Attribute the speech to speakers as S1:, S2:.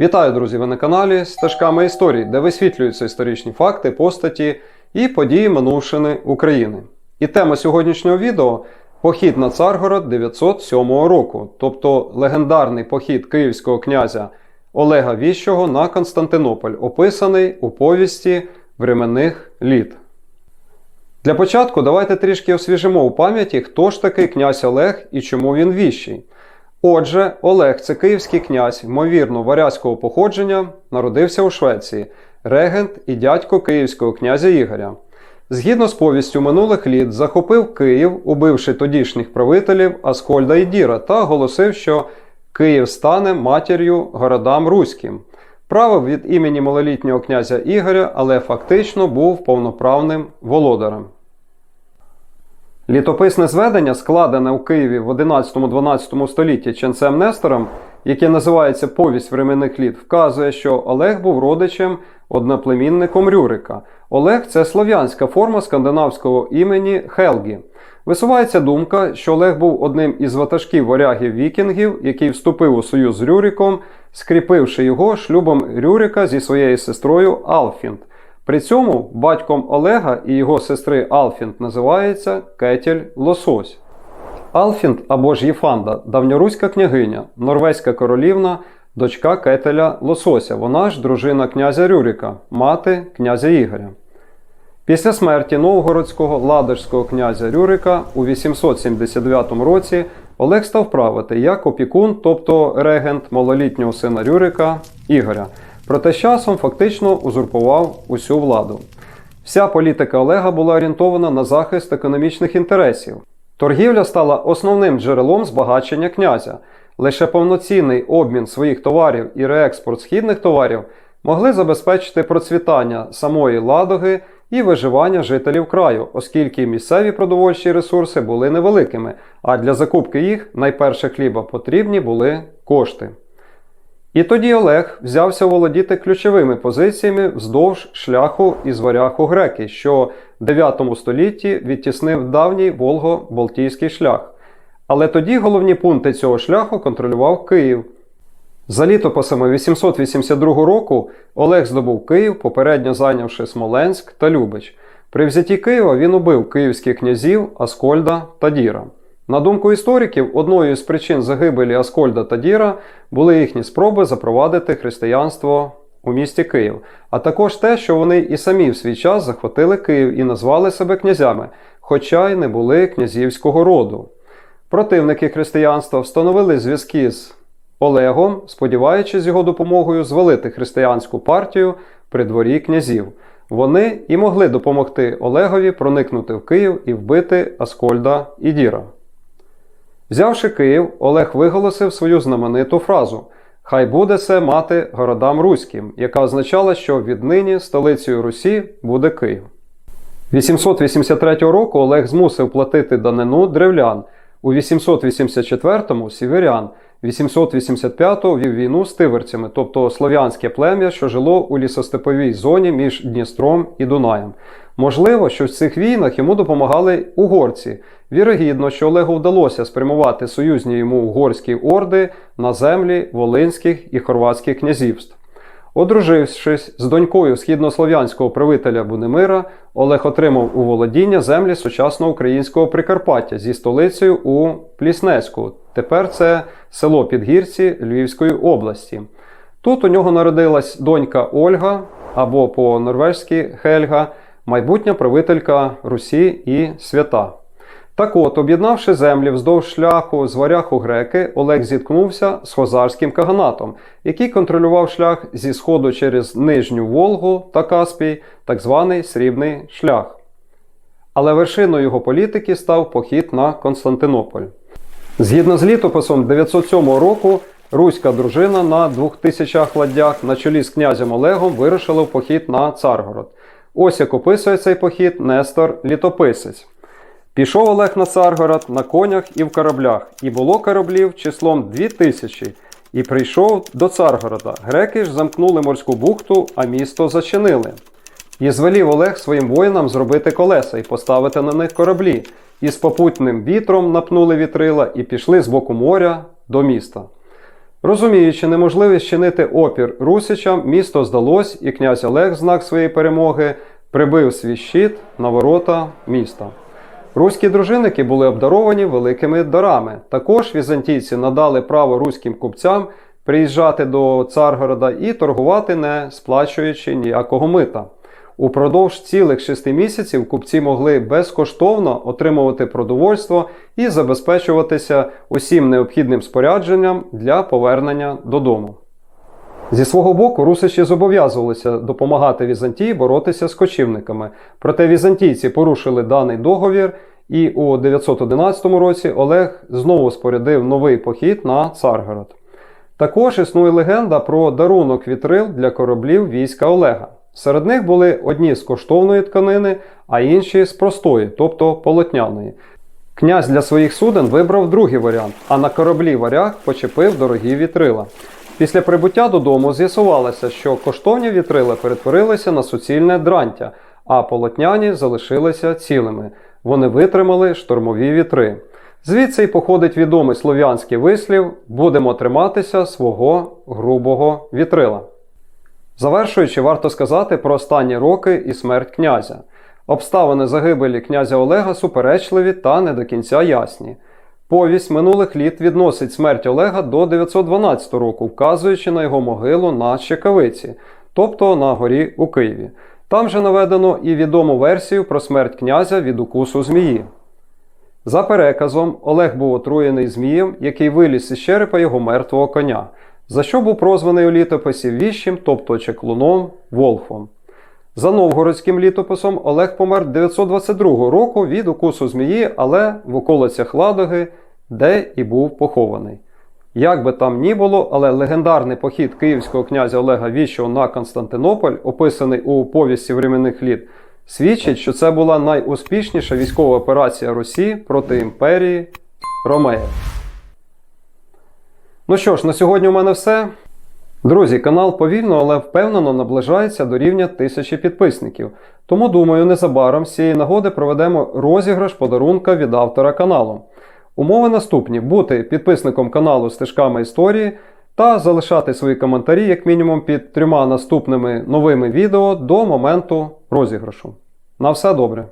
S1: Вітаю, друзі! Ви на каналі Стежками історії, де висвітлюються історичні факти, постаті і події минувшини України. І тема сьогоднішнього відео похід на Царгород 907 року, тобто легендарний похід київського князя Олега Віщого на Константинополь, описаний у повісті временних літ. Для початку давайте трішки освіжимо у пам'яті, хто ж такий князь Олег і чому він віщий. Отже, Олег це київський князь, ймовірно, варязького походження, народився у Швеції, регент і дядько київського князя Ігоря. Згідно з повістю минулих літ, захопив Київ, убивши тодішніх правителів Аскольда і Діра, та оголосив, що Київ стане матір'ю городам руським. Правив від імені малолітнього князя Ігоря, але фактично був повноправним володарем. Літописне зведення, складене у Києві в 11-12 столітті ченцем Нестором, яке називається Повість временних літ, вказує, що Олег був родичем одноплемінником Рюрика. Олег це слов'янська форма скандинавського імені Хелгі. Висувається думка, що Олег був одним із ватажків варягів вікінгів, який вступив у союз з Рюриком, скріпивши його шлюбом Рюрика зі своєю сестрою Алфінд. При цьому батьком Олега і його сестри Алфінд називається Кетіль Лосось. Алфінд або ж Єфанда давньоруська княгиня, норвезька королівна, дочка Кетеля Лосося. Вона ж дружина князя Рюрика, мати князя Ігоря. Після смерті новгородського ладожського князя Рюрика у 879 році Олег став правити як опікун, тобто регент малолітнього сина Рюрика Ігоря. Проте часом фактично узурпував усю владу. Вся політика Олега була орієнтована на захист економічних інтересів. Торгівля стала основним джерелом збагачення князя. Лише повноцінний обмін своїх товарів і реекспорт східних товарів могли забезпечити процвітання самої Ладоги і виживання жителів краю, оскільки місцеві продовольчі ресурси були невеликими, а для закупки їх найперше хліба потрібні були кошти. І тоді Олег взявся володіти ключовими позиціями вздовж шляху із варяг у греки, що в 9 столітті відтіснив давній Волго-Балтійський шлях. Але тоді головні пункти цього шляху контролював Київ. За літописами 882 року Олег здобув Київ, попередньо зайнявши Смоленськ та Любич. При взятті Києва він убив київських князів Аскольда та Діра. На думку істориків, одною з причин загибелі Аскольда та Діра були їхні спроби запровадити християнство у місті Київ, а також те, що вони і самі в свій час захватили Київ і назвали себе князями, хоча й не були князівського роду. Противники християнства встановили зв'язки з Олегом, сподіваючись його допомогою звалити християнську партію при дворі князів. Вони і могли допомогти Олегові проникнути в Київ і вбити Аскольда і Діра. Взявши Київ, Олег виголосив свою знамениту фразу Хай буде се мати городам руським, яка означала, що віднині столицею Русі буде Київ. 883 року Олег змусив платити данину древлян, у 884-му сіверян, 885-го вів війну з тиверцями, тобто слов'янське плем'я, що жило у лісостеповій зоні між Дністром і Дунаєм. Можливо, що в цих війнах йому допомагали угорці. Вірогідно, що Олегу вдалося спрямувати союзні йому угорські орди на землі Волинських і хорватських князівств. Одружившись з донькою східнослов'янського правителя Бунемира, Олег отримав у володіння землі сучасного українського Прикарпаття зі столицею у Пліснецьку. Тепер це село Підгірці Львівської області. Тут у нього народилась донька Ольга або по-норвежськи Хельга, майбутня правителька Русі і свята. Так от, об'єднавши землі вздовж шляху з варяг у греки, Олег зіткнувся з хозарським каганатом, який контролював шлях зі сходу через Нижню Волгу та Каспій, так званий Срібний шлях. Але вершиною його політики став похід на Константинополь. Згідно з літописом 907 року, руська дружина на двох тисячах ладдях на чолі з князем Олегом вирушила в похід на Царгород. Ось як описує цей похід Нестор Літописець. Пішов Олег на Царгород на конях і в кораблях, і було кораблів числом дві тисячі, і прийшов до Царгорода. Греки ж замкнули морську бухту, а місто зачинили. І звелів Олег своїм воїнам зробити колеса і поставити на них кораблі, і з попутним вітром напнули вітрила і пішли з боку моря до міста. Розуміючи неможливість чинити опір русичам, місто здалось, і князь Олег, знак своєї перемоги, прибив свій щит на ворота міста. Руські дружинники були обдаровані великими дарами. Також візантійці надали право руським купцям приїжджати до Царгорода і торгувати, не сплачуючи ніякого мита. Упродовж цілих шести місяців купці могли безкоштовно отримувати продовольство і забезпечуватися усім необхідним спорядженням для повернення додому. Зі свого боку, русичі зобов'язувалися допомагати Візантії боротися з кочівниками. Проте візантійці порушили даний договір, і у 911 році Олег знову спорядив новий похід на Царгород. Також існує легенда про дарунок вітрил для кораблів війська Олега. Серед них були одні з коштовної тканини, а інші з простої, тобто полотняної. Князь для своїх суден вибрав другий варіант, а на кораблі варяг почепив дорогі вітрила. Після прибуття додому з'ясувалося, що коштовні вітрила перетворилися на суцільне дрантя, а полотняні залишилися цілими. Вони витримали штормові вітри. Звідси й походить відомий слов'янський вислів будемо триматися свого грубого вітрила. Завершуючи, варто сказати про останні роки і смерть князя. Обставини загибелі князя Олега суперечливі та не до кінця ясні. Повість минулих літ відносить смерть Олега до 912 року, вказуючи на його могилу на Чекавиці, тобто на горі у Києві. Там же наведено і відому версію про смерть князя від укусу змії. За переказом, Олег був отруєний змієм, який виліз із черепа його мертвого коня, за що був прозваний у літописі віщим, тобто чеклуном, Волхвом. За новгородським літописом Олег помер 922 року від укусу змії, але в околицях Ладоги, де і був похований. Як би там ні було, але легендарний похід київського князя Олега Віщого на Константинополь, описаний у повісті временних літ, свідчить, що це була найуспішніша військова операція Русі проти імперії Ромеїв. Ну що ж, на сьогодні у мене все. Друзі, канал повільно, але впевнено наближається до рівня тисячі підписників. Тому думаю, незабаром з цієї нагоди проведемо розіграш подарунка від автора каналу. Умови наступні: бути підписником каналу Стежками історії та залишати свої коментарі, як мінімум, під трьома наступними новими відео до моменту розіграшу. На все добре!